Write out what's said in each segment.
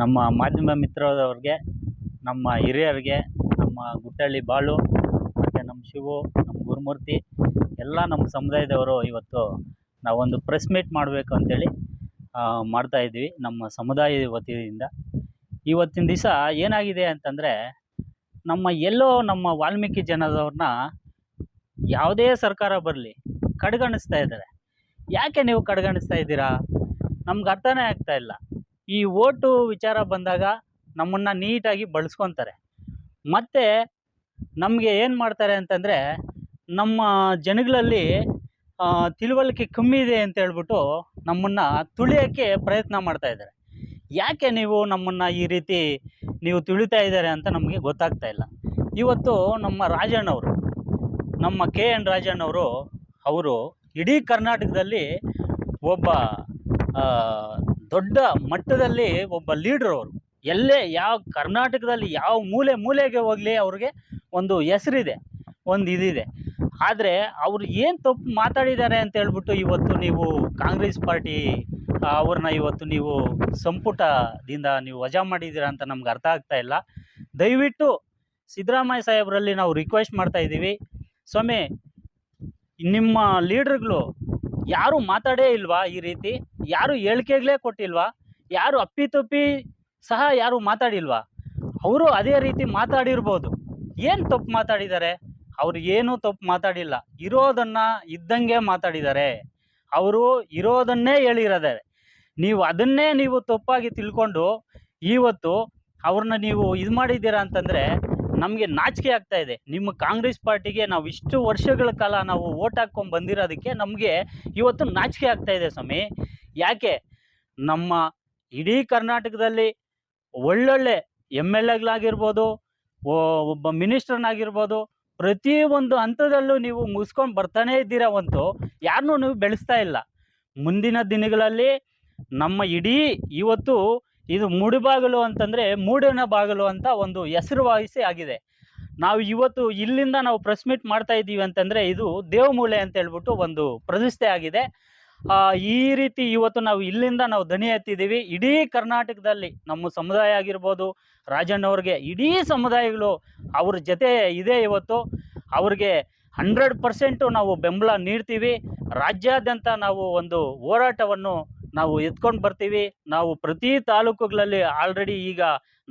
ನಮ್ಮ ಮಾಧ್ಯಮ ಮಿತ್ರರವ್ರಿಗೆ, ನಮ್ಮ ಹಿರಿಯರಿಗೆ, ನಮ್ಮ ಗುಟ್ಟಳ್ಳಿ ಬಾಳು ಮತ್ತು ನಮ್ಮ ಶಿವು, ನಮ್ಮ ಗುರುಮೂರ್ತಿ, ಎಲ್ಲ ನಮ್ಮ ಸಮುದಾಯದವರು ಇವತ್ತು ನಾವೊಂದು ಪ್ರೆಸ್ ಮೀಟ್ ಮಾಡಬೇಕು ಅಂತೇಳಿ ಮಾಡ್ತಾಯಿದ್ವಿ ನಮ್ಮ ಸಮುದಾಯ ವತಿಯಿಂದ. ಇವತ್ತಿನ ದಿವಸ ಏನಾಗಿದೆ ಅಂತಂದರೆ, ನಮ್ಮ ಎಲ್ಲೋ ನಮ್ಮ ವಾಲ್ಮೀಕಿ ಜನದವ್ರನ್ನ ಯಾವುದೇ ಸರ್ಕಾರ ಬರಲಿ, ಕಡೆಗಣಿಸ್ತಾ ಇದ್ದಾರೆ. ಯಾಕೆ ನೀವು ಕಡೆಗಣಿಸ್ತಾ ಇದ್ದೀರಾ? ನಮ್ಗೆ ಅರ್ಥನೇ ಆಗ್ತಾ ಇಲ್ಲ. ಈ ಓಟು ವಿಚಾರ ಬಂದಾಗ ನಮ್ಮನ್ನು ನೀಟಾಗಿ ಬಳಸ್ಕೊತಾರೆ. ಮತ್ತು ನಮಗೆ ಏನು ಮಾಡ್ತಾರೆ ಅಂತಂದರೆ ನಮ್ಮ ಜನಗಳಲ್ಲಿ ತಿಳುವಳಿಕೆ ಕಮ್ಮಿ ಇದೆ ಅಂತ ಹೇಳ್ಬಿಟ್ಟು ನಮ್ಮನ್ನು ತುಳಿಯೋಕ್ಕೆ ಪ್ರಯತ್ನ ಮಾಡ್ತಾ ಇದ್ದಾರೆ. ಯಾಕೆ ನೀವು ನಮ್ಮನ್ನು ಈ ರೀತಿ ನೀವು ತುಳಿತಾ ಇದ್ದಾರೆ ಅಂತ ನಮಗೆ ಗೊತ್ತಾಗ್ತಾ ಇಲ್ಲ. ಇವತ್ತು ನಮ್ಮ ರಾಜಣ್ಣವರು, ನಮ್ಮ ಕೆ ಎನ್ ರಾಜಣ್ಣವರು, ಅವರು ಇಡೀ ಕರ್ನಾಟಕದಲ್ಲಿ ಒಬ್ಬ ದೊಡ್ಡ ಮಟ್ಟದಲ್ಲಿ ಒಬ್ಬ ಲೀಡರ್ ಅವರು. ಎಲ್ಲೇ ಯಾವ ಕರ್ನಾಟಕದಲ್ಲಿ ಯಾವ ಮೂಲೆ ಮೂಲೆಗೆ ಹೋಗಲಿ ಅವ್ರಿಗೆ ಒಂದು ಹೆಸರಿದೆ, ಒಂದು ಇದಿದೆ. ಆದರೆ ಅವ್ರು ಏನು ತಪ್ಪು ಮಾತಾಡಿದ್ದಾರೆ ಅಂತ ಹೇಳ್ಬಿಟ್ಟು ಇವತ್ತು ನೀವು ಕಾಂಗ್ರೆಸ್ ಪಾರ್ಟಿ ಅವ್ರನ್ನ ಇವತ್ತು ನೀವು ಸಂಪುಟದಿಂದ ನೀವು ವಜಾ ಮಾಡಿದ್ದೀರಾ ಅಂತ ನಮ್ಗೆ ಅರ್ಥ ಆಗ್ತಾ ಇಲ್ಲ. ದಯವಿಟ್ಟು ಸಿದ್ದರಾಮಯ್ಯ ಸಾಹೇಬರಲ್ಲಿ ನಾವು ರಿಕ್ವೆಸ್ಟ್ ಮಾಡ್ತಾ ಇದ್ದೀವಿ. ಸ್ವಾಮಿ, ನಿಮ್ಮ ಲೀಡ್ರ್ಗಳು ಯಾರು ಮಾತಾಡೇ ಇಲ್ವಾ ಈ ರೀತಿ? ಯಾರು ಹೇಳಿಕೆಗಳೇ ಕೊಟ್ಟಿಲ್ವಾ? ಯಾರು ಅಪ್ಪಿತಪ್ಪಿ ಸಹ ಯಾರು ಮಾತಾಡಿಲ್ವಾ? ಅವರು ಅದೇ ರೀತಿ ಮಾತಾಡಿರ್ಬೋದು. ಏನು ತಪ್ಪು ಮಾತಾಡಿದ್ದಾರೆ? ಅವ್ರು ಏನೂ ತಪ್ಪು ಮಾತಾಡಿಲ್ಲ. ಇರೋದನ್ನು ಇದ್ದಂಗೆ ಮಾತಾಡಿದ್ದಾರೆ. ಅವರು ಇರೋದನ್ನೇ ಹೇಳಿರೋದಾರೆ ನೀವು ಅದನ್ನೇ ನೀವು ತಪ್ಪಾಗಿ ತಿಳ್ಕೊಂಡು ಇವತ್ತು ಅವ್ರನ್ನ ನೀವು ಇದು ಮಾಡಿದ್ದೀರಾ ಅಂತಂದರೆ ನಮಗೆ ನಾಚಿಕೆ ಆಗ್ತಾ ಇದೆ. ನಿಮ್ಮ ಕಾಂಗ್ರೆಸ್ ಪಾರ್ಟಿಗೆ ನಾವು ಇಷ್ಟು ವರ್ಷಗಳ ಕಾಲ ನಾವು ಓಟ್ ಹಾಕ್ಕೊಂಡು ಬಂದಿರೋದಕ್ಕೆ ನಮಗೆ ಇವತ್ತು ನಾಚಿಕೆ ಆಗ್ತಾ ಇದೆ ಸ್ವಾಮಿ. ಯಾಕೆ? ನಮ್ಮ ಇಡೀ ಕರ್ನಾಟಕದಲ್ಲಿ ಒಳ್ಳೊಳ್ಳೆ ಎಂ ಎಲ್ ಎಗಳಾಗಿರ್ಬೋದು ಒಬ್ಬ ಮಿನಿಸ್ಟರ್ನಾಗಿರ್ಬೋದು ಒಂದು ಹಂತದಲ್ಲೂ ನೀವು ಮುಗಿಸ್ಕೊಂಡು ಬರ್ತಾನೇ ಇದ್ದೀರಾ ಒಂದು ಯಾರನ್ನೂ ನೀವು ಬೆಳೆಸ್ತಾ ಇಲ್ಲ. ಮುಂದಿನ ದಿನಗಳಲ್ಲಿ ನಮ್ಮ ಇಡೀ ಇವತ್ತು ಇದು ಮೂಡಿಬಾಗಿಲು ಅಂತಂದರೆ ಮೂಡಿನ ಬಾಗಿಲು ಅಂತ ಒಂದು ಹೆಸರುವಾಸಿ ಆಗಿದೆ. ನಾವು ಇವತ್ತು ಇಲ್ಲಿಂದ ನಾವು ಪ್ರೆಸ್ ಮೀಟ್ ಮಾಡ್ತಾ ಇದ್ದೀವಿ ಅಂತಂದರೆ ಇದು ದೇವಮೂಲೆ ಅಂತ ಹೇಳ್ಬಿಟ್ಟು ಒಂದು ಪ್ರತಿಷ್ಠೆ ಆಗಿದೆ. ಈ ರೀತಿ ಇವತ್ತು ನಾವು ಇಲ್ಲಿಂದ ನಾವು ದನಿ ಎತ್ತಿದ್ದೀವಿ. ಇಡೀ ಕರ್ನಾಟಕದಲ್ಲಿ ನಮ್ಮ ಸಮುದಾಯ ಆಗಿರ್ಬೋದು, ರಾಜಣ್ಣವ್ರಿಗೆ ಇಡೀ ಸಮುದಾಯಗಳು ಅವ್ರ ಜೊತೆ ಇದೆ ಇವತ್ತು. ಅವ್ರಿಗೆ ಹಂಡ್ರೆಡ್ ಪರ್ಸೆಂಟು ನಾವು ಬೆಂಬಲ ನೀಡ್ತೀವಿ. ರಾಜ್ಯಾದ್ಯಂತ ನಾವು ಒಂದು ಹೋರಾಟವನ್ನು ನಾವು ಎತ್ಕೊಂಡು ಬರ್ತೀವಿ. ನಾವು ಪ್ರತಿ ತಾಲೂಕುಗಳಲ್ಲಿ ಆಲ್ರೆಡಿ ಈಗ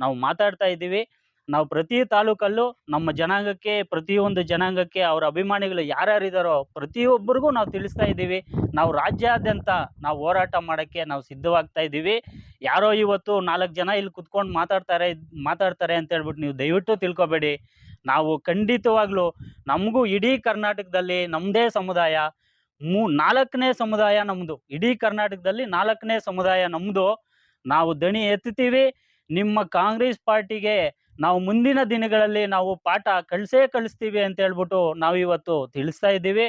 ನಾವು ಮಾತಾಡ್ತಾ ಇದ್ದೀವಿ. ನಾವು ಪ್ರತಿ ತಾಲೂಕಲ್ಲೂ ನಮ್ಮ ಜನಾಂಗಕ್ಕೆ, ಪ್ರತಿಯೊಂದು ಜನಾಂಗಕ್ಕೆ ಅವರ ಅಭಿಮಾನಿಗಳು ಯಾರ್ಯಾರಿದ್ದಾರೋ ಪ್ರತಿಯೊಬ್ಬರಿಗೂ ನಾವು ತಿಳಿಸ್ತಾ ಇದ್ದೀವಿ. ನಾವು ರಾಜ್ಯಾದ್ಯಂತ ನಾವು ಹೋರಾಟ ಮಾಡೋಕ್ಕೆ ನಾವು ಸಿದ್ಧವಾಗ್ತಾ ಇದ್ದೀವಿ. ಯಾರೋ ಇವತ್ತು ನಾಲ್ಕು ಜನ ಇಲ್ಲಿ ಕುತ್ಕೊಂಡು ಮಾತಾಡ್ತಾರೆ ಮಾತಾಡ್ತಾರೆ ಅಂತ ಹೇಳ್ಬಿಟ್ಟು ನೀವು ದಯವಿಟ್ಟು ತಿಳ್ಕೊಬೇಡಿ. ನಾವು ಖಂಡಿತವಾಗ್ಲೂ ನಮಗೂ ಇಡೀ ಕರ್ನಾಟಕದಲ್ಲಿ ನಮ್ಮದೇ ಸಮುದಾಯ ಮೂ ನಾಲ್ಕನೇ ಸಮುದಾಯ ನಮ್ಮದು ಇಡೀ ಕರ್ನಾಟಕದಲ್ಲಿ ನಾಲ್ಕನೇ ಸಮುದಾಯ ನಮ್ಮದು ನಾವು ದಣಿ ಎತ್ತುತ್ತೀವಿ. ನಿಮ್ಮ ಕಾಂಗ್ರೆಸ್ ಪಾರ್ಟಿಗೆ ನಾವು ಮುಂದಿನ ದಿನಗಳಲ್ಲಿ ನಾವು ಪಾಠ ಕಳಿಸೇ ಕಳಿಸ್ತೀವಿ ಅಂತ ಹೇಳ್ಬಿಟ್ಟು ನಾವು ಇವತ್ತು ತಿಳಿಸ್ತಾ ಇದ್ದೀವಿ.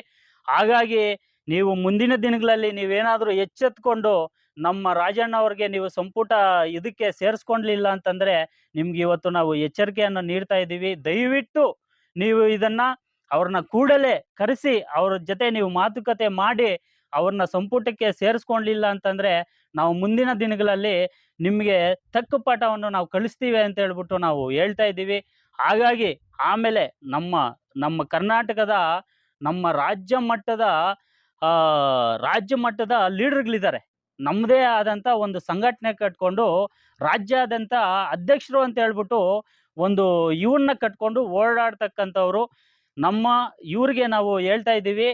ಹಾಗಾಗಿ ನೀವು ಮುಂದಿನ ದಿನಗಳಲ್ಲಿ ನೀವೇನಾದರೂ ಎಚ್ಚೆತ್ಕೊಂಡು ನಮ್ಮ ರಾಜಣ್ಣ ಅವ್ರಿಗೆ ನೀವು ಸಂಪುಟ ಇದಕ್ಕೆ ಸೇರಿಸ್ಕೊಂಡ್ಲಿಲ್ಲ ಅಂತಂದರೆ ನಿಮ್ಗೆ ಇವತ್ತು ನಾವು ಎಚ್ಚರಿಕೆಯನ್ನು ನೀಡ್ತಾ ಇದ್ದೀವಿ. ದಯವಿಟ್ಟು ನೀವು ಇದನ್ನ ಅವ್ರನ್ನ ಕೂಡಲೇ ಕರೆಸಿ ಅವ್ರ ಜೊತೆ ನೀವು ಮಾತುಕತೆ ಮಾಡಿ ಅವ್ರನ್ನ ಸಂಪುಟಕ್ಕೆ ಸೇರಿಸ್ಕೊಂಡಿಲ್ಲ ಅಂತಂದ್ರೆ ನಾವು ಮುಂದಿನ ದಿನಗಳಲ್ಲಿ ನಿಮಗೆ ತಕ್ಕ ಪಾಠವನ್ನು ನಾವು ಕಳಿಸ್ತೀವಿ ಅಂತ ಹೇಳ್ಬಿಟ್ಟು ನಾವು ಹೇಳ್ತಾ ಇದ್ದೀವಿ. ಹಾಗಾಗಿ ಆಮೇಲೆ ನಮ್ಮ ನಮ್ಮ ಕರ್ನಾಟಕದ, ನಮ್ಮ ರಾಜ್ಯ ಮಟ್ಟದ ರಾಜ್ಯ ಮಟ್ಟದ ಲೀಡರ್ಗಳಿದ್ದಾರೆ. ನಮ್ಮದೇ ಆದಂಥ ಒಂದು ಸಂಘಟನೆ ಕಟ್ಕೊಂಡು ರಾಜ್ಯಾದ್ಯಂತ ಅಧ್ಯಕ್ಷರು ಅಂತ ಹೇಳ್ಬಿಟ್ಟು ಒಂದು ಇವನ್ನ ಕಟ್ಕೊಂಡು ಓಡಾಡ್ತಕ್ಕಂಥವ್ರು ನಮ್ಮ ಇವ್ರಿಗೆ ನಾವು ಹೇಳ್ತಾ ಇದ್ದೀವಿ.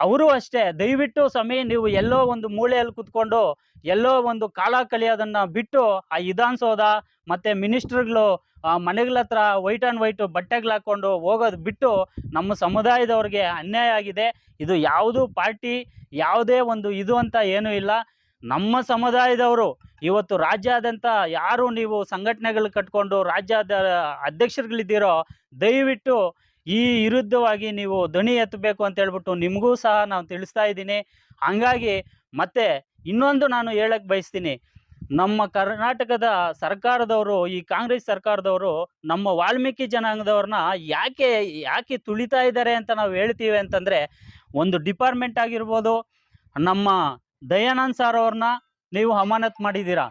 ಅವರು ಅಷ್ಟೇ, ದಯವಿಟ್ಟು ಸ್ವಾಮಿ ನೀವು ಎಲ್ಲೋ ಒಂದು ಮೂಳೆಯಲ್ಲಿ ಕುತ್ಕೊಂಡು, ಎಲ್ಲೋ ಒಂದು ಕಾಲ ಕಳಿಯೋದನ್ನ ಬಿಟ್ಟು ಆ ವಿಧಾನಸೌಧ ಮತ್ತೆ ಮಿನಿಸ್ಟರ್ಗಳು ಮನೆಗಳ ಹತ್ರ ವೈಟ್ ಆ್ಯಂಡ್ ವೈಟ್ ಬಟ್ಟೆಗಳು ಹಾಕ್ಕೊಂಡು ಹೋಗೋದು ಬಿಟ್ಟು ನಮ್ಮ ಸಮುದಾಯದವ್ರಿಗೆ ಅನ್ಯಾಯ ಆಗಿದೆ. ಇದು ಯಾವುದು ಪಾರ್ಟಿ, ಯಾವುದೇ ಒಂದು ಇದು ಅಂತ ಏನೂ ಇಲ್ಲ. ನಮ್ಮ ಸಮುದಾಯದವರು, ಇವತ್ತು ರಾಜ್ಯಾದ್ಯಂತ ಯಾರು ನೀವು ಸಂಘಟನೆಗಳು ಕಟ್ಕೊಂಡು ರಾಜ್ಯದ ಅಧ್ಯಕ್ಷರುಗಳಿದ್ದೀರೋ, ದಯವಿಟ್ಟು ಈ ವಿರುದ್ಧವಾಗಿ ನೀವು ದಣಿ ಎತ್ತಬೇಕು ಅಂತ ಹೇಳ್ಬಿಟ್ಟು ನಿಮಗೂ ಸಹ ನಾನು ತಿಳಿಸ್ತಾ ಇದ್ದೀನಿ. ಹಂಗಾಗಿ ಮತ್ತೆ ಇನ್ನೊಂದು ನಾನು ಹೇಳಕ್ ಬಯಸ್ತೀನಿ. ನಮ್ಮ ಕರ್ನಾಟಕದ ಸರ್ಕಾರದವರು, ಈ ಕಾಂಗ್ರೆಸ್ ಸರ್ಕಾರದವರು ನಮ್ಮ ವಾಲ್ಮೀಕಿ ಜನಾಂಗದವ್ರನ್ನ ಯಾಕೆ ಯಾಕೆ ತುಳಿತಾ ಇದ್ದಾರೆ ಅಂತ ನಾವು ಹೇಳ್ತೀವಿ ಅಂತಂದರೆ, ಒಂದು ಡಿಪಾರ್ಟ್ಮೆಂಟ್ ಆಗಿರ್ಬೋದು, ನಮ್ಮ ದಯಾನಂದ್ ಸರ್ ಅವ್ರನ್ನ ನೀವು ಅಮಾನತ್ ಮಾಡಿದ್ದೀರಾ?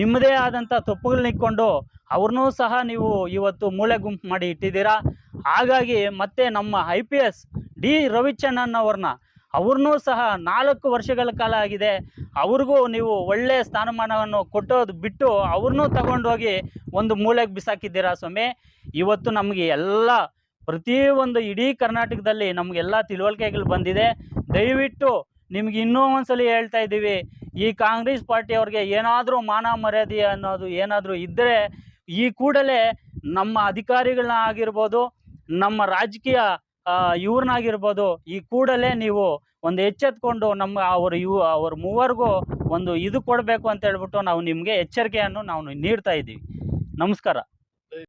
ನಿಮ್ಮದೇ ಆದಂಥ ತಪ್ಪುಗಳನ್ನಿಕ್ಕೊಂಡು ಅವ್ರನ್ನೂ ಸಹ ನೀವು ಇವತ್ತು ಮೂಳೆ ಗುಂಪು ಮಾಡಿ ಇಟ್ಟಿದ್ದೀರಾ? ಹಾಗಾಗಿ ಮತ್ತೆ ನಮ್ಮ I P S D Ravichandran ಅವ್ರನ್ನ ಅವ್ರನ್ನೂ ಸಹ ನಾಲ್ಕು ವರ್ಷಗಳ ಕಾಲ ಆಗಿದೆ. ಅವ್ರಿಗೂ ನೀವು ಒಳ್ಳೆಯ ಸ್ಥಾನಮಾನವನ್ನು ಕೊಟ್ಟೋದು ಬಿಟ್ಟು ಅವ್ರನ್ನೂ ತಗೊಂಡೋಗಿ ಒಂದು ಮೂಲೆಗೆ ಬಿಸಾಕಿದ್ದೀರಾ ಸ್ವಾಮಿ? ಇವತ್ತು ನಮಗೆ ಎಲ್ಲ ಪ್ರತಿಯೊಂದು ಇಡೀ ಕರ್ನಾಟಕದಲ್ಲಿ ನಮಗೆಲ್ಲ ತಿಳುವಳಿಕೆಗಳು ಬಂದಿದೆ. ದಯವಿಟ್ಟು ನಿಮ್ಗೆ ಇನ್ನೂ ಒಂದ್ಸಲಿ ಹೇಳ್ತಾ ಇದ್ದೀವಿ, ಈ ಕಾಂಗ್ರೆಸ್ ಪಾರ್ಟಿಯವ್ರಿಗೆ ಏನಾದರೂ ಮಾನ ಮರ್ಯಾದೆ ಅನ್ನೋದು ಏನಾದರೂ ಇದ್ದರೆ ಈ ಕೂಡಲೇ ನಮ್ಮ ಅಧಿಕಾರಿಗಳನ್ನ ಆಗಿರ್ಬೋದು ನಮ್ಮ ರಾಜಕೀಯ ಇವ್ರನ್ನಾಗಿರ್ಬೋದು, ಈ ಕೂಡಲೇ ನೀವು ಒಂದು ಎಚ್ಚೆತ್ಕೊಂಡು ನಮ್ಮ ಅವ್ರ ಇವು, ಅವ್ರ ಮೂವರಿಗೂ ಒಂದು ಇದು ಕೊಡಬೇಕು ಅಂತ ಹೇಳ್ಬಿಟ್ಟು ನಾವು ನಿಮಗೆ ಎಚ್ಚರಿಕೆಯನ್ನು ನಾವು ನೀಡ್ತಾ ಇದ್ದೀವಿ. ನಮಸ್ಕಾರ.